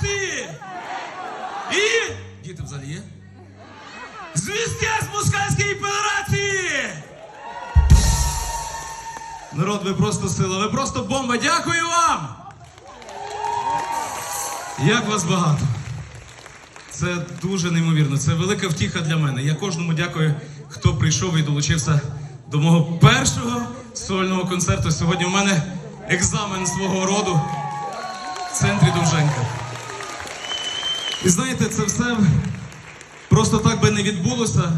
Хрестити! І діти взагалі є? Звістки з Москальської Федерації! Народ, ви просто сила, ви просто бомба. Дякую вам! Як вас багато! Це дуже неймовірно. Це велика втіха для мене. Я кожному дякую, хто прийшов і долучився до мого першого сольного концерту. Сьогодні у мене екзамен свого роду в центрі Довженка. І знаєте, це все просто так би не відбулося,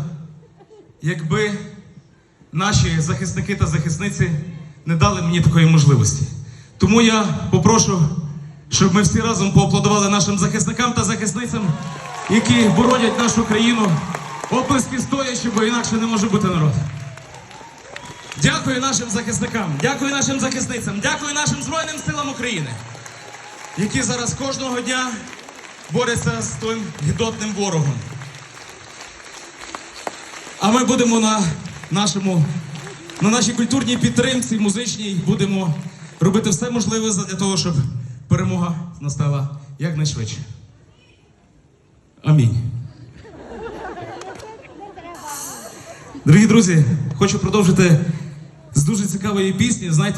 якби наші захисники та захисниці не дали мені такої можливості. Тому я попрошу, щоб ми всі разом поаплодували нашим захисникам та захисницям, які боронять нашу країну. Оплески стоячи, бо інакше не може бути народ. Дякую нашим захисникам, дякую нашим захисницям, дякую нашим Збройним силам України, які зараз кожного дня борються з тим гідотним ворогом. А ми будемо на нашому, на нашій культурній підтримці, музичній, будемо робити все можливе для того, щоб перемога настала якнайшвидше. Амінь. Дорогі друзі, хочу продовжити з дуже цікавої пісні. Знаєте,